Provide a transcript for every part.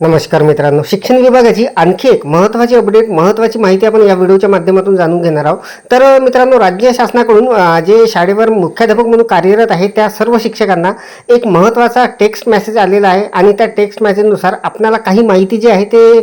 नमस्कार मित्रांनो. शिक्षण विभागाची आणखी एक महत्त्वाची अपडेट महत्त्वाची माहिती आपण या व्हिडिओच्या माध्यमातून जाणून घेणार आहोत. तर मित्रांनो राज्य शासनाकडून जे शाळेवर मुख्याध्यापक म्हणून कार्यरत आहे त्या सर्व शिक्षकांना एक महत्त्वाचा टेक्स्ट मेसेज आलेला आहे. आणि त्या टेक्स्ट मेसेजनुसार आपल्याला काही माहिती जी आहे ते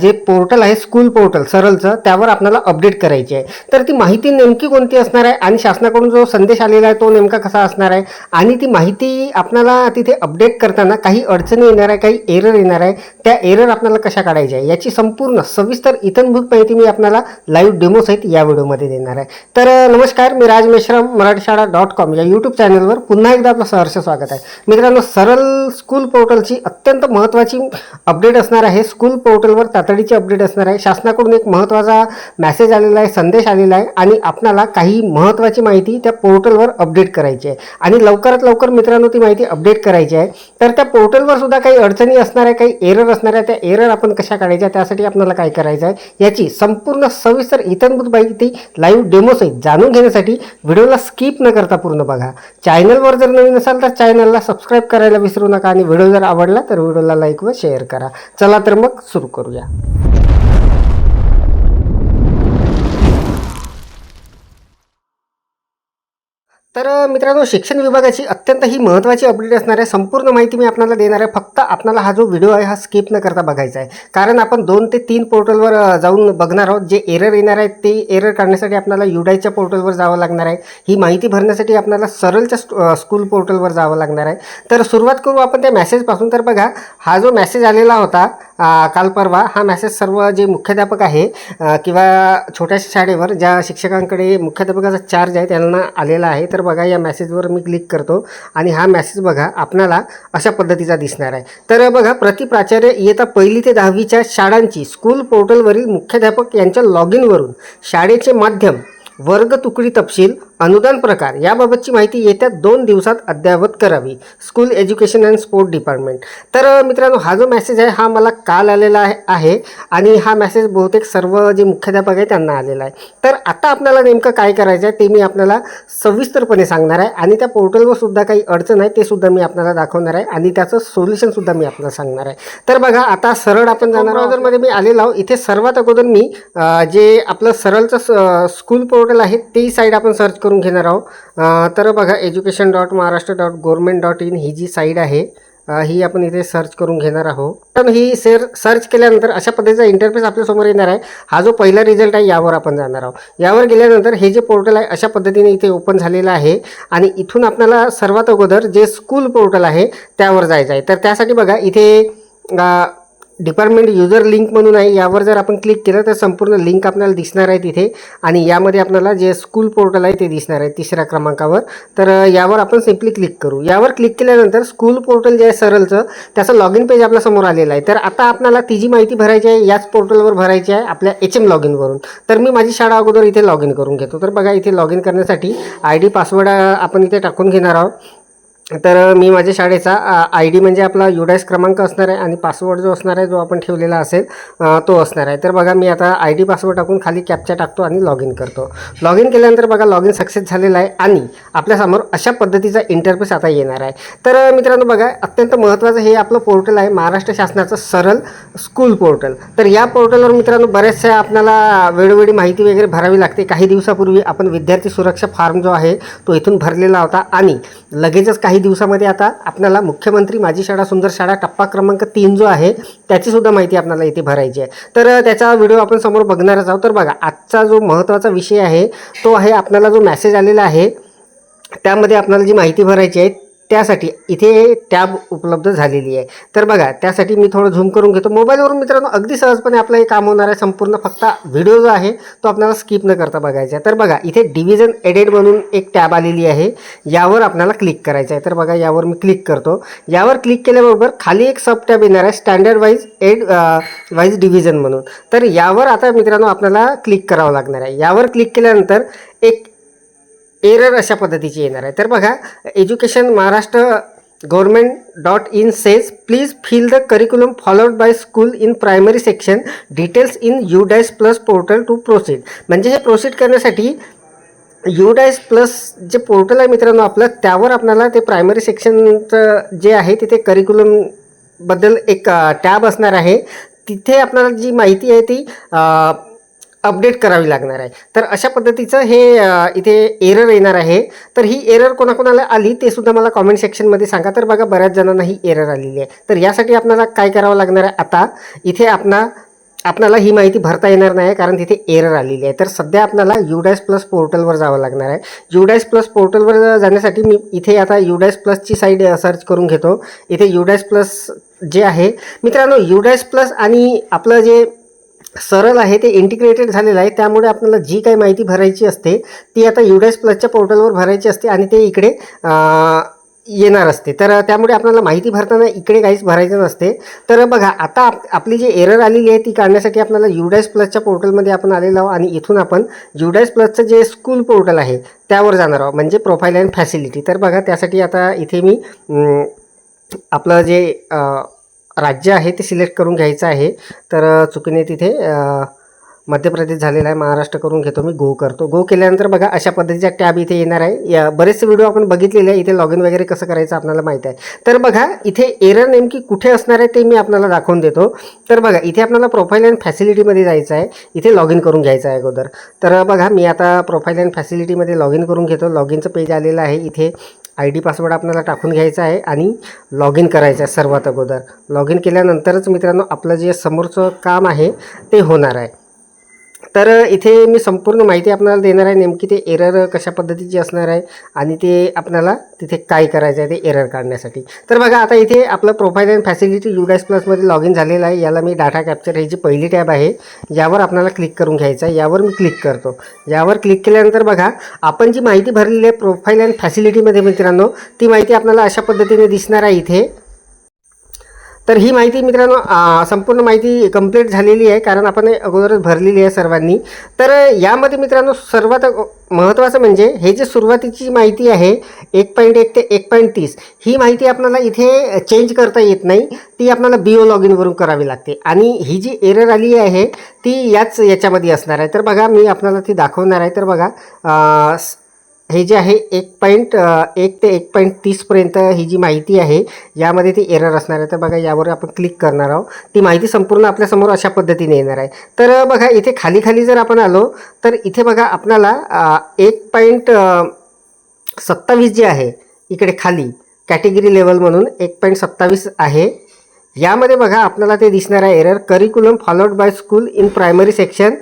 जे पोर्टल आहे स्कूल पोर्टल सरलचं त्यावर आपल्याला अपडेट करायची आहे. तर ती माहिती नेमकी कोणती असणार आहे आणि शासनाकडून जो संदेश आलेला आहे तो नेमका कसा असणार आहे? आणि ती माहिती आपल्याला तिथे अपडेट करताना काही अडचणी येणार आहे काही एरर येणार आहे त्या एरर आपल्याला कशा काढायच्या आहे याची संपूर्ण सविस्तर इतनभूत माहिती मी आपल्याला लाईव्ह डेमोसहित या व्हिडिओमध्ये देणार आहे. तर नमस्कार मी राज मेश्राम मराठी शाळा डॉट कॉम या यूट्यूब चॅनलवर पुन्हा एकदा आपलं सहर्ष स्वागत आहे. मित्रांनो सरळ स्कूल पोर्टलची अत्यंत महत्त्वाची अपडेट असणार आहे. स्कूल पोर्टल पोर्टलवर तातडीची अपडेट असणार आहे. शासनाकडून एक महत्त्वाचा मॅसेज आलेला आहे संदेश आलेला आहे आणि आपणाला काही महत्त्वाची माहिती त्या पोर्टलवर अपडेट करायची आहे. आणि लवकरात लवकर मित्रांनो ती माहिती अपडेट करायची आहे. तर त्या पोर्टलवर सुद्धा काही अडचणी असणार आहे काही एरर असणार आहे त्या एरर आपण कशा काढायच्या त्यासाठी आपल्याला काय करायचं आहे याची संपूर्ण सविस्तर इतरभूत माहिती लाईव्ह डेमोसहित जाणून घेण्यासाठी व्हिडिओला स्किप न करता पूर्ण बघा. चॅनलवर जर नवीन असाल तर चॅनलला सबस्क्राईब करायला विसरू नका आणि व्हिडिओ जर आवडला तर व्हिडिओला लाईक व शेअर करा. चला तर मग सुरू करू. करूया. तर मित्रांनो शिक्षण विभागाची अत्यंत ही महत्त्वाची अपडेट असणार आहे संपूर्ण माहिती मी आपल्याला देणार आहे. फक्त आपल्याला हा जो व्हिडिओ आहे हा स्किप न करता बघायचा आहे. कारण आपण दोन ते तीन पोर्टलवर जाऊन बघणार आहोत. जे एरर येणार आहेत ते एरर काढण्यासाठी आपल्याला युडायच्या पोर्टलवर जावं लागणार आहे. ही माहिती भरण्यासाठी आपल्याला सरळच्या स्कू- स्कूल पोर्टलवर जावं लागणार आहे. तर सुरुवात करू आपण त्या मेसेजपासून तर बघा हा जो मेसेज आलेला होता काल परवा हा मॅसेज सर्व जे मुख्याध्यापक आहे किंवा छोट्याशा शाळेवर ज्या शिक्षकांकडे मुख्याध्यापकाचा चार्ज आहे त्यांना आलेला आहे तर बघा या मॅसेजवर मी क्लिक करतो आणि हा मॅसेज बघा आपणाला अशा पद्धतीचा दिसणार आहे. तर बघा प्रति प्राचार्य इयत्ता पहिली ते दहावीच्या शाळांची स्कूल पोर्टलवरील मुख्याध्यापक यांच्या लॉग इनवरून शाळेचे माध्यम वर्ग तुकडी तपशील अनुदान प्रकार याबाबतची माहिती येत्या दोन दिवसात अद्ययावत करावी. School education and sport department तर मित्रांनो हा जो मेसेज आहे हा मला काल आलेला आहे आणि हा मेसेज बहुतेक सर्व जे मुख्याध्यापक आहे त्यांना आलेला आहे. तर आता आपल्याला नेमकं काय करायचं आहे ते मी आपल्याला सविस्तरपणे सांगणार आहे आणि त्या पोर्टलवर सुद्धा काही अडचण आहे ते सुद्धा मी आपल्याला दाखवणार आहे आणि त्याचं सोल्युशन सुद्धा मी आपल्याला सांगणार आहे. तर बघा आता सरळ आपण जाणार ऑर्डरमध्ये मी आलेलो आहो इथे सर्वात अगोदर मी जे आपलं सरळचं स- स्कूल पोर्टल आहे ते साईड आपण सर्च करून घेणार आहोत. तर बघा education dot Maharashtra dot government dot in ही जी साईड आहे ही आपण इथे सर्च करून घेणार आहोत. पण ही सेर सर्च केल्यानंतर अशा पद्धतीचा इंटरफेस आपल्यासमोर येणार आहे. हा जो पहिला रिझल्ट आहे यावर आपण जाणार आहोत. यावर गेल्यानंतर हे जे पोर्टल आहे अशा पद्धतीने इथे ओपन झालेलं आहे. आणि इथून आपल्याला सर्वात अगोदर जे स्कूल पोर्टल आहे त्यावर जायचं आहे. तर त्यासाठी बघा इथे डिपार्टमेंट युजर लिंक म्हणून आहे. यावर जर आपण क्लिक केलं तर संपूर्ण लिंक आपल्याला दिसणार आहे तिथे. आणि यामध्ये आपल्याला जे स्कूल पोर्टल आहे ते दिसणार आहे तिसऱ्या क्रमांकावर. तर यावर आपण सिम्पली क्लिक करू. यावर क्लिक केल्यानंतर स्कूल पोर्टल जे आहे सरळचं त्याचं लॉग इन पेज आपल्यासमोर आलेलं आहे. तर आता आपल्याला ती जी माहिती भरायची आहे याच पोर्टलवर भरायची आहे आपल्या एच एम लॉग इनवरून तर मी माझी शाळा अगोदर इथे लॉग इन करून घेतो. तर बघा इथे लॉग इन करण्यासाठी आय डी पासवर्ड आपण इथे टाकून घेणार आहोत. तर मी माझ्या शाळेचा आय डी म्हणजे आपला युडायस क्रमांक असणार आहे आणि पासवर्ड जो असणार आहे जो आपण ठेवलेला असेल तो असणार आहे. तर बघा मी आता आय डी पासवर्ड टाकून खाली कॅपचा टाकतो आणि लॉग इन करतो. लॉग इन केल्यानंतर बघा लॉग इन सक्सेस झालेला आहे आणि आपल्यासमोर अशा पद्धतीचा इंटरफेस आता येणार आहे. तर मित्रांनो बघा अत्यंत महत्त्वाचं हे आपलं पोर्टल आहे महाराष्ट्र शासनाचं सरळ स्कूल पोर्टल तर या पोर्टलवर मित्रांनो बऱ्याचशा आपल्याला वेळोवेळी माहिती वगैरे भरावी लागते. काही दिवसापूर्वी आपण विद्यार्थी सुरक्षा फॉर्म जो आहे तो इथून भरलेला होता आणि लगेचच काही दिवसामध्ये आता आपल्याला मुख्यमंत्री माझी शाळा सुंदर शाळा टप्पा क्रमांक तीन जो आहे त्याची सुद्धा माहिती आपल्याला इथे भरायची आहे. तर त्याचा व्हिडिओ आपण समोर बघणारच आहोत. तर बघा आजचा जो महत्त्वाचा विषय आहे तो आहे आपल्याला जो मॅसेज आलेला आहे त्यामध्ये आपल्याला जी माहिती भरायची आहे त्यासाठी इथे टॅब उपलब्ध झालेली आहे. तर बघा त्यासाठी मी थोडं झूम करून घेतो. मोबाईलवरून मित्रांनो अगदी सहजपणे आपलं हे काम होणार आहे. संपूर्ण फक्त व्हिडिओ जो आहे तो आपल्याला स्किप न करता बघायचा आहे. तर बघा इथे डिव्हिजन एडेड म्हणून एक टॅब आलेली आहे. यावर आपल्याला क्लिक करायचं आहे. तर बघा यावर मी क्लिक करतो. यावर क्लिक केल्याबरोबर खाली एक सब टॅब येणार आहे standard wise aid wise division म्हणून. तर यावर आता मित्रांनो आपल्याला क्लिक करावं लागणार आहे. यावर क्लिक केल्यानंतर एक एरर अशा पद्धतीची येणार आहे. तर बघा education Maharashtra government dot in says please fill the curriculum followed by school in primary section details in U dash plus portal to proceed म्हणजे हे प्रोसीड करण्यासाठी यू डॅश प्लस जे पोर्टल आहे मित्रांनो आपलं त्यावर आपल्याला ते प्रायमरी सेक्शनचं जे आहे तिथे करिक्युलमबद्दल एक टॅब असणार आहे. तिथे आपल्याला जी माहिती आहे ती अपडेट करावी लागणार आहे. तर अशा पद्धतीचं हे इथे एरर येणार आहे. तर ही एरर कोणाकोणाला आली ते सुद्धा मला कॉमेंट सेक्शनमध्ये सांगा. तर बघा बऱ्याच जणांना ही एरर आलेली आहे. तर यासाठी आपल्याला काय करावं लागणार आहे आता? इथे आपणा आपल्याला ही माहिती भरता येणार नाही कारण तिथे एरर आलेली आहे. तर सध्या आपल्याला युडॅस प्लस पोर्टलवर जावं लागणार आहे. युडॅस प्लस पोर्टलवर जाण्यासाठी मी इथे आता युडॅस प्लसची साईड सर्च करून घेतो. इथे युडॅस प्लस जे आहे मित्रांनो युडॅस प्लस आणि आपलं जे सरळ आहे ते इंटिग्रेटेड झालेलं आहे. त्यामुळे आपल्याला जी काही माहिती भरायची असते ती आता युडेस प्लसच्या पोर्टलवर भरायची असते आणि ते इकडे येणार असते. तर त्यामुळे आपल्याला माहिती भरताना इकडे काहीच भरायचं नसते. तर बघा आता आप आपली जी एरर आलेली आहे ती काढण्यासाठी आपल्याला युडॅस प्लसच्या पोर्टलमध्ये आपण आलेलो आहोत आणि इथून आपण युडॅस प्लसचं जे स्कूल पोर्टल आहे त्यावर जाणार आहोत. म्हणजे प्रोफाईल अँड फॅसिलिटी तर बघा त्यासाठी आता इथे मी आपलं जे आ, राज्य आहे ते सिलेक्ट करून घ्यायचं आहे. तर चुकीने तिथे मध्य प्रदेश झालेला आहे महाराष्ट्र करून घेतो मी गो करतो. गो केल्यानंतर बघा अशा पद्धतीचा टॅब इथे येणार आहे. या बरेचसे व्हिडिओ आपण बघितलेले आहे इथे लॉग इन वगैरे कसं करायचं आपल्याला माहीत आहे. तर बघा इथे एरर नेमकी कुठे असणार आहे ते मी आपल्याला दाखवून देतो. तर बघा इथे आपल्याला प्रोफाईल अँड फॅसिलिटीमध्ये जायचं आहे. इथे लॉग इन करून घ्यायचं आहे अगोदर. तर बघा मी आता प्रोफाईल अँड फॅसिलिटीमध्ये लॉग इन करून घेतो. लॉग इनचं पेज आलेलं आहे. इथे आय डी पासवर्ड आपल्याला टाकून घ्यायचा आहे आणि लॉग इन करायचं आहे सर्वात अगोदर. लॉग इन केल्यानंतरच मित्रांनो आपलं जे समोरचं काम आहे ते होणार आहे. तर इथे मी संपूर्ण माहिती आपल्याला देणार आहे. नेमकी ते एरर कशा पद्धतीची असणार आहे आणि ते आपल्याला तिथे काय करायचं आहे ते एरर काढण्यासाठी. तर बघा आता इथे आपलं प्रोफाईल अँड फॅसिलिटी युडायस प्लसमध्ये लॉग इन झालेलं आहे. याला मी डाटा कॅप्चर ही जी पहिली टॅब आहे यावर आपल्याला क्लिक करून घ्यायचं आहे. यावर मी क्लिक करतो. यावर क्लिक केल्यानंतर बघा आपण जी माहिती भरलेली आहे प्रोफाईल अँड फॅसिलिटीमध्ये मित्रांनो ती माहिती आपल्याला अशा पद्धतीने दिसणार आहे इथे. तर ही माहिती मित्रांनो संपूर्ण माहिती कंप्लीट झालेली आहे कारण आपण अगोदरच भरलेली आहे सर्वांनी. तर यामध्ये मित्रांनो सर्वात महत्त्वाचं म्हणजे हे जे सुरुवातीची माहिती आहे एक पॉईंट एक ते एक पॉईंट तीस ही माहिती आपल्याला इथे चेंज करता येत नाही. ती आपल्याला बी ओ लॉग इनवरून करावी लागते. आणि ही जी एरर आली आहे ती याच याच्यामध्ये असणार आहे. तर बघा मी आपल्याला ती दाखवणार आहे. तर बघा आ, हे जे आहे एक पॉईंट एक ते एक पॉईंट तीसपर्यंत ही जी माहिती आहे यामध्ये ती एरर असणार आहे. तर बघा यावर आपण क्लिक करणार आहोत. ती माहिती संपूर्ण आपल्यासमोर अशा पद्धतीने येणार आहे. तर बघा इथे खाली खाली जर आपण आलो तर इथे बघा आपल्याला एक पॉईंट सत्तावीस जे आहे इकडे खाली कॅटेगरी लेवल म्हणून एक पॉईंट सत्तावीस आहे. यामध्ये बघा आपल्याला ते दिसणार आहे error curriculum followed by school in primary section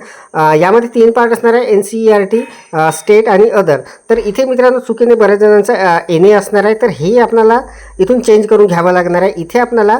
यामध्ये तीन पार्ट असणार आहे N C E R T state आणि अदर तर इथे मित्रांनो चुकीने बऱ्याच जणांचा एन ए असणार आहे. तर हे आपल्याला इथून चेंज करून घ्यावं लागणार आहे. इथे आपल्याला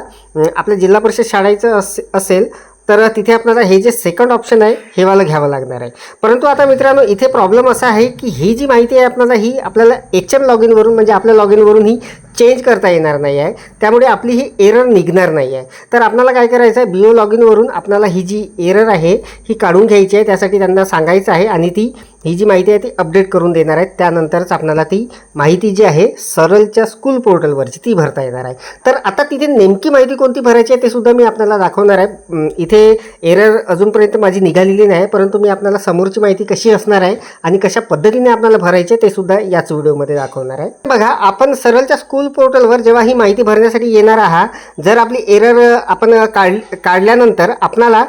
आपल्या जिल्हा परिषद शाळेचं असे असेल तर तिथे आपल्याला हे जे सेकंड ऑप्शन आहे हे वाला घ्यावं लागणार आहे. परंतु आता मित्रांनो इथे प्रॉब्लेम असा आहे की ही जी माहिती आहे आपल्याला ही आपल्याला एच एम लॉग इनवरून म्हणजे आपल्या लॉग इनवरून ही चेंज करता येणार नाही आहे त्यामुळे आपली ही एरर निघणार नाही आहे तर आपल्याला काय करायचं आहे बिओ लॉग इनवरून आपल्याला ही जी एरर आहे ही काढून घ्यायची आहे. त्यासाठी त्यांना सांगायचं आहे आणि ती ही जी माहिती आहे ती अपडेट करून देणार आहे. त्यानंतरच आपल्याला ती माहिती जी आहे सरलच्या स्कूल पोर्टलवरची ती भरता येणार आहे. तर आता तिथे नेमकी माहिती कोणती भरायची आहे ते सुद्धा मी आपल्याला दाखवणार आहे. इथे एरर अजूनपर्यंत माझी निघालेली नाही परंतु मी आपल्याला समोरची माहिती कशी असणार आहे आणि कशा पद्धतीने आपल्याला भरायची आहे ते सुद्धा याच व्हिडिओमध्ये दाखवणार आहे. बघा आपण सरळच्या स्कूल पोर्टलवर जेव्हा ही माहिती भरण्यासाठी येणार आहात जर आपली एरर आपण काढ काढल्यानंतर आपणाला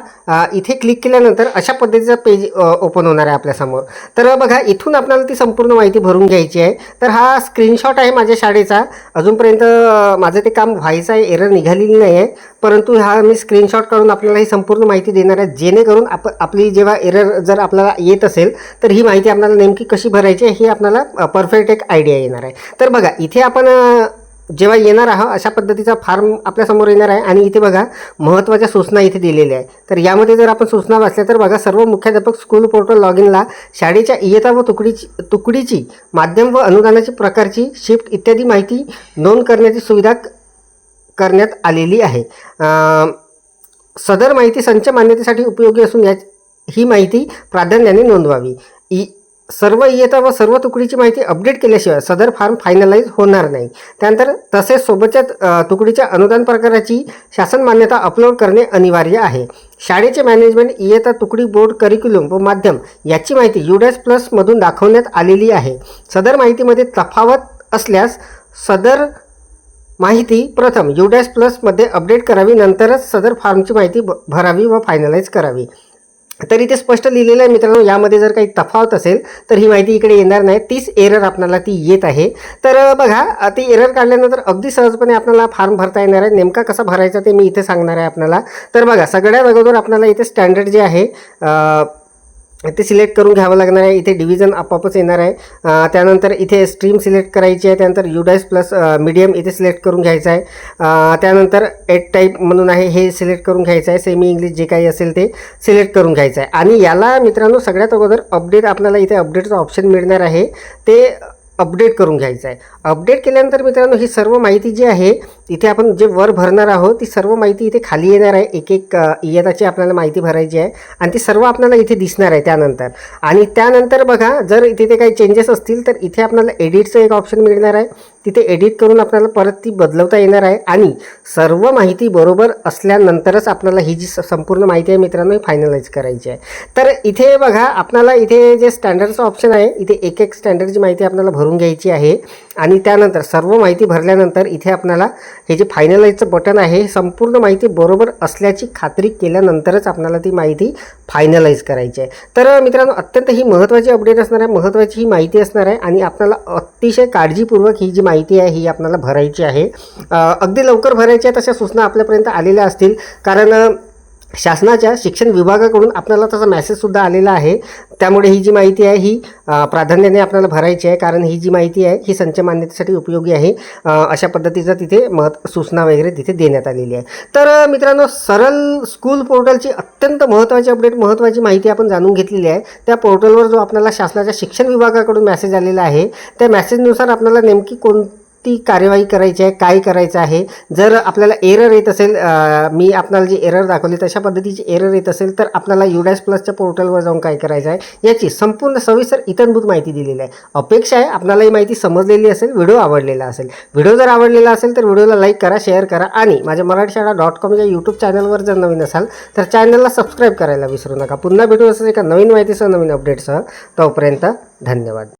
इथे क्लिक केल्यानंतर अशा पद्धतीचा पेज ओपन होणार आहे आपल्यासमोर तर बघा इथून आपल्याला ती संपूर्ण माहिती भरून घ्यायची आहे. तर हा स्क्रीनशॉट आहे माझ्या शाळेचा. अजूनपर्यंत माझं ते काम व्हायचं आहे एरर निघालेली नाही आहे परंतु हा मी स्क्रीनशॉट काढून आपल्याला ही संपूर्ण माहिती देणार आहे. जेणेकरून आप आपली जेव्हा एरर जर आपल्याला येत असेल तर ही माहिती आपल्याला नेमकी कशी भरायची आहे ही आपल्याला परफेक्ट एक आयडिया येणार आहे. तर बघा इथे आपण जेव्हा येणार आहात अशा पद्धतीचा फार्म आपल्यासमोर येणार आहे आणि इथे बघा महत्त्वाच्या सूचना इथे दिलेल्या आहे तर यामध्ये जर आपण सूचना वाचल्या तर बघा सर्व मुख्याध्यापक स्कूल पोर्टल लॉग इनला शाळेच्या इयता व तुकडीची तुकडीची माध्यम व अनुदानाची प्रकारची शिफ्ट इत्यादी माहिती नोंद करण्याची सुविधा करण्यात आलेली आहे. सदर माहिती संच मान्यतेसाठी उपयोगी असून या ही माहिती प्राधान्याने नोंदवावी. इ सर्व इयता व सर्व तुकडीची माहिती अपडेट केल्याशिवाय सदर फॉर्म फायनलाइज होणार नाही. त्यानंतर तसेच सोबतच्या तुकडीच्या अनुदान प्रकाराची शासन मान्यता अपलोड करणे अनिवार्य आहे. शाळेचे मॅनेजमेंट इयता तुकडी बोर्ड करिक्युलम व माध्यम याची माहिती युडॅस प्लसमधून दाखवण्यात आलेली आहे. सदर माहितीमध्ये तफावत असल्यास सदर माहिती प्रथम युडॅस प्लसमध्ये अपडेट करावी नंतरच सदर फॉर्मची माहिती ब- भरावी व फायनलाइज करावी. तर इथे स्पष्ट लिहिलेलं आहे मित्रांनो. यामध्ये जर काही तफावत असेल तर ही माहिती इकडे येणार नाही. तीच एरर आपल्याला ती येत आहे. तर बघा ती एरर काढल्यानंतर अगदी सहजपणे आपल्याला फॉर्म भरता येणार आहे. नेमका कसा भरायचा ते मी इथे सांगणार आहे आपल्याला तर बघा सगळ्यात अगोदर आपल्याला इथे स्टँडर्ड जे आहे ते सिलेक्ट करून घ्यावं लागणार आहे. इथे डिव्हिजन आपोआपच येणार आहे. त्यानंतर इथे स्ट्रीम सिलेक्ट करायची आहे. त्यानंतर युडाईस प्लस मीडियम इथे सिलेक्ट करून घ्यायचं आहे. त्यानंतर एट टाईप म्हणून आहे. हे सिलेक्ट करून घ्यायचं आहे. सेमी इंग्लिश जे काही असेल ते सिलेक्ट करून घ्यायचं आहे. आणि याला मित्रांनो सगळ्यात अगोदर अपडेट आपल्याला इथे अपडेटचं ऑप्शन मिळणार आहे. ते अपडेट करून घ्यायचं आहे. अपडेट केल्यानंतर मित्रांनो ही सर्व माहिती जी आहे इथे आपण जे वर भरणार आहोत ती सर्व माहिती इथे खाली येणार आहे. एक एक इयताची आपल्याला माहिती भरायची आहे. आणि ती सर्व आपल्याला इथे दिसणार आहे त्यानंतर. आणि त्यानंतर बघा जर इथे ते काही चेंजेस असतील तर इथे आपल्याला एडिटचं एक ऑप्शन मिळणार आहे. तिथे एडिट करून आपल्याला परत ती बदलवता येणार आहे. आणि सर्व माहिती बरोबर असल्यानंतरच आपल्याला ही जी स- संपूर्ण माहिती आहे मित्रांनो ही फायनलाइज करायची आहे. तर इथे बघा आपल्याला इथे जे स्टँडर्डचं ऑप्शन आहे इथे एक एक स्टँडर्डची माहिती आपल्याला भरून घ्यायची आहे आणि त्यानंतर सर्व माहिती भरल्यानंतर इथे आपल्याला हे जे फायनलाइजचं बटन आहे संपूर्ण माहिती बरोबर असल्याची खात्री केल्यानंतरच आपल्याला ती माहिती फायनलाइज करायची आहे. तर मित्रांनो अत्यंत ही महत्त्वाची अपडेट असणार आहे महत्त्वाची ही माहिती असणार आहे आणि आपल्याला अतिशय काळजीपूर्वक ही जी माहिती आहे ही आपल्याला भरायची आहे. अगदी लवकर भरायची आहे तशा सूचना आपल्यापर्यंत आलेल्या असतील. कारण शासनाच्या शिक्षण विभागाकडून आपल्याला तसा मॅसेजसुद्धा आलेला आहे. त्यामुळे ही जी माहिती आहे ही प्राधान्याने आपल्याला भरायची आहे. कारण ही जी माहिती आहे ही संच मान्यतेसाठी उपयोगी आहे. अशा पद्धतीचं तिथे महत् सूचना वगैरे तिथे देण्यात आलेली आहे. तर मित्रांनो सरल स्कूल पोर्टलची अत्यंत महत्त्वाची अपडेट महत्त्वाची माहिती आपण जाणून घेतलेली आहे. त्या पोर्टलवर जो आपल्याला शासनाच्या शिक्षण विभागाकडून मेसेज आलेला आहे त्या मेसेजनुसार आपल्याला नेमकी कोण ती कार्यवाही करायची आहे काय करायचं आहे? जर आपल्याला एरर येत असेल मी आपल्याला जी एरर दाखवली तशा पद्धतीची एरर येत असेल तर आपल्याला युडॅस प्लसच्या पोर्टलवर जाऊन काय करायचं आहे? याची संपूर्ण सविस्तर इतरभूत माहिती दिलेली आहे. अपेक्षा आहे आपल्याला ही माहिती समजलेली असेल व्हिडिओ आवडलेला असेल. व्हिडिओ जर आवडलेला असेल तर व्हिडिओला लाईक करा शेअर करा आणि माझ्या मराठी शाळा डॉट कॉम या यूट्यूब चॅनलवर जर नवीन असाल तर चॅनलला सबस्क्राईब करायला विसरू नका. पुन्हा भेटू असं एका नवीन माहितीसह नवीन अपडेटसह तोपर्यंत धन्यवाद.